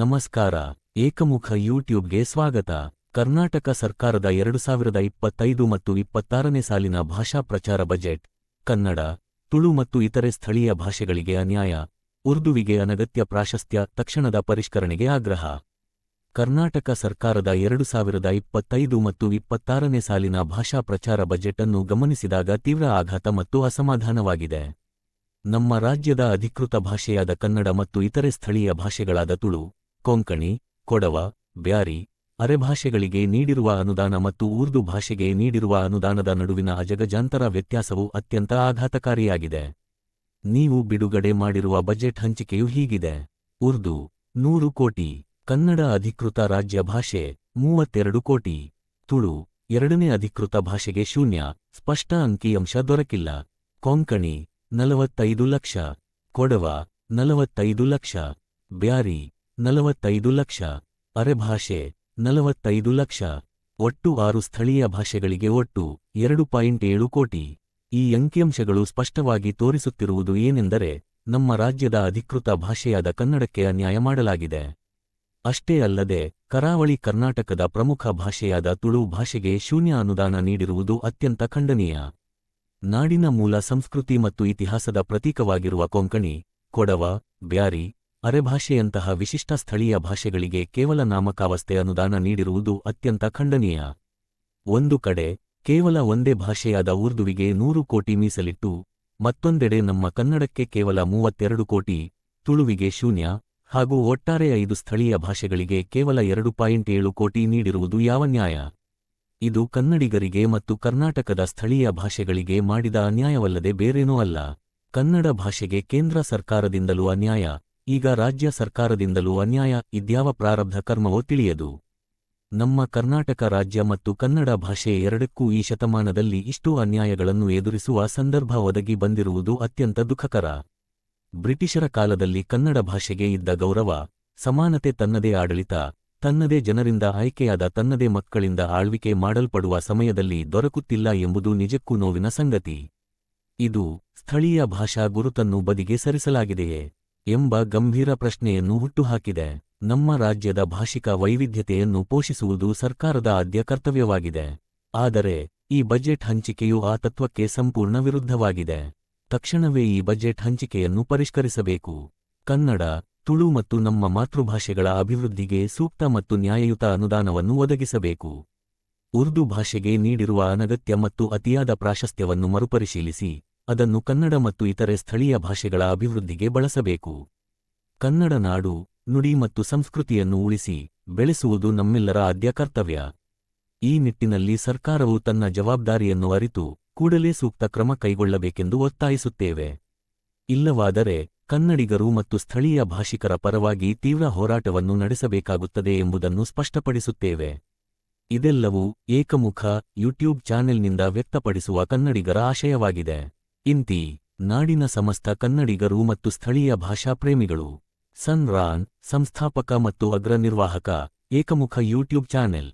ನಮಸ್ಕಾರ, ಏಕಮುಖ ಯೂಟ್ಯೂಬ್ಗೆ ಸ್ವಾಗತ. ಕರ್ನಾಟಕ ಸರ್ಕಾರದ ಎರಡು ಸಾವಿರದ ಇಪ್ಪತ್ತೈದು ಮತ್ತು ಇಪ್ಪತ್ತಾರನೇ ಸಾಲಿನ ಭಾಷಾ ಪ್ರಚಾರ ಬಜೆಟ್, ಕನ್ನಡ, ತುಳು ಮತ್ತು ಇತರೆ ಸ್ಥಳೀಯ ಭಾಷೆಗಳಿಗೆ ಅನ್ಯಾಯ, ಉರ್ದುವಿಗೆ ಅನಗತ್ಯ ಪ್ರಾಶಸ್ತ್ಯ, ತಕ್ಷಣದ ಪರಿಷ್ಕರಣೆಗೆ ಆಗ್ರಹ. ಕರ್ನಾಟಕ ಸರ್ಕಾರದ ಎರಡು ಸಾವಿರದ ಇಪ್ಪತ್ತೈದು ಮತ್ತು ಇಪ್ಪತ್ತಾರನೇ ಸಾಲಿನ ಭಾಷಾ ಪ್ರಚಾರ ಬಜೆಟ್ ಅನ್ನು ಗಮನಿಸಿದಾಗ ತೀವ್ರ ಆಘಾತ ಮತ್ತು ಅಸಮಾಧಾನವಾಗಿದೆ. ನಮ್ಮ ರಾಜ್ಯದ ಅಧಿಕೃತ ಭಾಷೆಯಾದ ಕನ್ನಡ ಮತ್ತು ಇತರೆ ಸ್ಥಳೀಯ ಭಾಷೆಗಳಾದ ತುಳು ಕೊಂಕಣಿ, ಕೊಡವ, ಬ್ಯಾರಿ, ಅರೆಭಾಷೆಗಳಿಗೆ ನೀಡಿರುವ ಅನುದಾನ ಮತ್ತು ಉರ್ದು ಭಾಷೆಗೆ ನೀಡಿರುವ ಅನುದಾನದ ನಡುವಿನ ಅಜಗಜಾಂತರ ವ್ಯತ್ಯಾಸವು ಅತ್ಯಂತ ಆಘಾತಕಾರಿಯಾಗಿದೆ. ನೀವು ಬಿಡುಗಡೆ ಮಾಡಿರುವ ಬಜೆಟ್ ಹಂಚಿಕೆಯು ಹೀಗಿದೆ. ಉರ್ದು, ನೂರು ಕೋಟಿ, ಕನ್ನಡ ಅಧಿಕೃತ ರಾಜ್ಯ ಭಾಷೆ, ಮೂವತ್ತೆರಡು ಕೋಟಿ, ತುಳು, ಎರಡನೇ ಅಧಿಕೃತ ಭಾಷೆಗೆ ಶೂನ್ಯ, ಸ್ಪಷ್ಟ ಅಂಕಿಅಂಶ ದೊರಕಿಲ್ಲ. ಕೊಂಕಣಿ, ನಲವತ್ತೈದು ಲಕ್ಷ, ಕೊಡವ, ನಲವತ್ತೈದು ಲಕ್ಷ, ಬ್ಯಾರಿ ನಲವತ್ತೈದು ಲಕ್ಷ. ಅರೆಭಾಷೆ, ನಲವತ್ತೈದು ಲಕ್ಷ. ಒಟ್ಟು ಆರು ಸ್ಥಳೀಯ ಭಾಷೆಗಳಿಗೆ ಒಟ್ಟು ಎರಡು ಪಾಯಿಂಟ್ ಏಳು ಕೋಟಿ. ಈ ಅಂಕಿಅಂಶಗಳು ಸ್ಪಷ್ಟವಾಗಿ ತೋರಿಸುತ್ತಿರುವುದು ಏನೆಂದರೆ, ನಮ್ಮ ರಾಜ್ಯದ ಅಧಿಕೃತ ಭಾಷೆಯಾದ ಕನ್ನಡಕ್ಕೆ ಅನ್ಯಾಯ ಮಾಡಲಾಗಿದೆ. ಅಷ್ಟೇ ಅಲ್ಲದೆ, ಕರಾವಳಿ ಕರ್ನಾಟಕದ ಪ್ರಮುಖ ಭಾಷೆಯಾದ ತುಳು ಭಾಷೆಗೆ ಶೂನ್ಯ ಅನುದಾನ ನೀಡಿರುವುದು ಅತ್ಯಂತ ಖಂಡನೀಯ. ನಾಡಿನ ಮೂಲ ಸಂಸ್ಕೃತಿ ಮತ್ತು ಇತಿಹಾಸದ ಪ್ರತೀಕವಾಗಿರುವ ಕೊಂಕಣಿ, ಕೊಡವ, ಬ್ಯಾರಿ ಅರೆಭಾಷೆಯಂತಹ ವಿಶಿಷ್ಟ ಸ್ಥಳೀಯ ಭಾಷೆಗಳಿಗೆ ಕೇವಲ ನಾಮಕಾವಸ್ಥೆ ಅನುದಾನ ನೀಡಿರುವುದು ಅತ್ಯಂತ ಖಂಡನೀಯ. ಒಂದು ಕಡೆ, ಕೇವಲ ಒಂದೇ ಭಾಷೆಯಾದ ಉರ್ದುವಿಗೆ ನೂರು ಕೋಟಿ ಮೀಸಲಿಟ್ಟು, ಮತ್ತೊಂದೆಡೆ ನಮ್ಮ ಕನ್ನಡಕ್ಕೆ ಕೇವಲ ಮೂವತ್ತೆರಡು ಕೋಟಿ, ತುಳುವಿಗೆ ಶೂನ್ಯ, ಹಾಗೂ ಒಟ್ಟಾರೆ ಐದು ಸ್ಥಳೀಯ ಭಾಷೆಗಳಿಗೆ ಕೇವಲ ಎರಡು ಪಾಯಿಂಟ್ ಏಳು ಕೋಟಿ ನೀಡಿರುವುದು ಯಾವ ನ್ಯಾಯ? ಇದು ಕನ್ನಡಿಗರಿಗೆ ಮತ್ತು ಕರ್ನಾಟಕದ ಸ್ಥಳೀಯ ಭಾಷೆಗಳಿಗೆ ಮಾಡಿದ ಅನ್ಯಾಯವಲ್ಲದೆ ಬೇರೇನೂ ಅಲ್ಲ. ಕನ್ನಡ ಭಾಷೆಗೆ ಕೇಂದ್ರ ಸರ್ಕಾರದಿಂದಲೂ ಅನ್ಯಾಯ. ಈಗ ರಾಜ್ಯ ಸರ್ಕಾರದಿಂದಲೂ ಅನ್ಯಾಯ, ಇದ್ಯಾವ ಪ್ರಾರಬ್ಧ ಕರ್ಮವೋ ತಿಳಿಯದು. ನಮ್ಮ ಕರ್ನಾಟಕ ರಾಜ್ಯ ಮತ್ತು ಕನ್ನಡ ಭಾಷೆ ಎರಡಕ್ಕೂ ಈ ಶತಮಾನದಲ್ಲಿ ಇಷ್ಟು ಅನ್ಯಾಯಗಳನ್ನು ಎದುರಿಸುವ ಸಂದರ್ಭ ಒದಗಿ ಬಂದಿರುವುದು ಅತ್ಯಂತ ದುಃಖಕರ. ಬ್ರಿಟಿಷರ ಕಾಲದಲ್ಲಿ ಕನ್ನಡ ಭಾಷೆಗೆ ಇದ್ದ ಗೌರವ, ಸಮಾನತೆ ತನ್ನದೇ ಆಡಳಿತ, ತನ್ನದೇ ಜನರಿಂದ ಆಯ್ಕೆಯಾದ ತನ್ನದೇ ಮಕ್ಕಳಿಂದ ಆಳ್ವಿಕೆ ಮಾಡಲ್ಪಡುವ ಸಮಯದಲ್ಲಿ ದೊರಕುತ್ತಿಲ್ಲ ಎಂಬುದು ನಿಜಕ್ಕೂ ನೋವಿನ ಸಂಗತಿ. ಇದು ಸ್ಥಳೀಯ ಭಾಷಾ ಗುರುತನ್ನು ಬದಿಗೆ ಸರಿಸಲಾಗಿದೆಯೇ? ಎಂಬ ಗಂಭೀರ ಪ್ರಶ್ನೆಯನ್ನು ಹುಟ್ಟುಹಾಕಿದೆ. ನಮ್ಮ ರಾಜ್ಯದ ಭಾಷಿಕ ವೈವಿಧ್ಯತೆಯನ್ನು ಪೋಷಿಸುವುದು ಸರ್ಕಾರದ ಆದ್ಯ ಕರ್ತವ್ಯವಾಗಿದೆ. ಆದರೆ, ಈ ಬಜೆಟ್ ಹಂಚಿಕೆಯು ಆ ತತ್ವಕ್ಕೆ ಸಂಪೂರ್ಣ ವಿರುದ್ಧವಾಗಿದೆ. ತಕ್ಷಣವೇ ಈ ಬಜೆಟ್ ಹಂಚಿಕೆಯನ್ನು ಪರಿಷ್ಕರಿಸಬೇಕು. ಕನ್ನಡ, ತುಳು ಮತ್ತು ನಮ್ಮ ಮಾತೃಭಾಷೆಗಳ ಅಭಿವೃದ್ಧಿಗೆ ಸೂಕ್ತ ಮತ್ತು ನ್ಯಾಯಯುತ ಅನುದಾನವನ್ನು ಒದಗಿಸಬೇಕು. ಉರ್ದು ಭಾಷೆಗೆ ನೀಡಿರುವ ಅನಗತ್ಯ ಮತ್ತು ಅತಿಯಾದ ಪ್ರಾಶಸ್ತ್ಯವನ್ನು ಮರುಪರಿಶೀಲಿಸಿ. ಅದನ್ನು ಕನ್ನಡ ಮತ್ತು ಇತರೆ ಸ್ಥಳೀಯ ಭಾಷೆಗಳ ಅಭಿವೃದ್ಧಿಗೆ ಬಳಸಬೇಕು. ಕನ್ನಡ ನಾಡು, ನುಡಿ ಮತ್ತು ಸಂಸ್ಕೃತಿಯನ್ನು ಉಳಿಸಿ ಬೆಳೆಸುವುದು ನಮ್ಮೆಲ್ಲರ ಆದ್ಯ ಕರ್ತವ್ಯ. ಈ ನಿಟ್ಟಿನಲ್ಲಿ ಸರ್ಕಾರವು ತನ್ನ ಜವಾಬ್ದಾರಿಯನ್ನು ಅರಿತು ಕೂಡಲೇ ಸೂಕ್ತ ಕ್ರಮ ಕೈಗೊಳ್ಳಬೇಕೆಂದು ಒತ್ತಾಯಿಸುತ್ತೇವೆ. ಇಲ್ಲವಾದರೆ ಕನ್ನಡಿಗರು ಮತ್ತು ಸ್ಥಳೀಯ ಭಾಷಿಕರ ಪರವಾಗಿ ತೀವ್ರ ಹೋರಾಟವನ್ನು ನಡೆಸಬೇಕಾಗುತ್ತದೆ ಎಂಬುದನ್ನು ಸ್ಪಷ್ಟಪಡಿಸುತ್ತೇವೆ. ಇದೆಲ್ಲವೂ ಏಕಮುಖ ಯೂಟ್ಯೂಬ್ ಚಾನೆಲ್ನಿಂದ ವ್ಯಕ್ತಪಡಿಸುವ ಕನ್ನಡಿಗರ ಆಶಯವಾಗಿದೆ. ಇಂತಿ, ನಾಡಿನ ಸಮಸ್ತ ಕನ್ನಡಿಗರು ಮತ್ತು ಸ್ಥಳೀಯ ಭಾಷಾ ಪ್ರೇಮಿಗಳು ಸನ್ ರಾನ್, ಸಂಸ್ಥಾಪಕ ಮತ್ತು ಅಗ್ರ ನಿರ್ವಾಹಕ ಏಕಮುಖ ಯೂಟ್ಯೂಬ್ ಚಾನೆಲ್.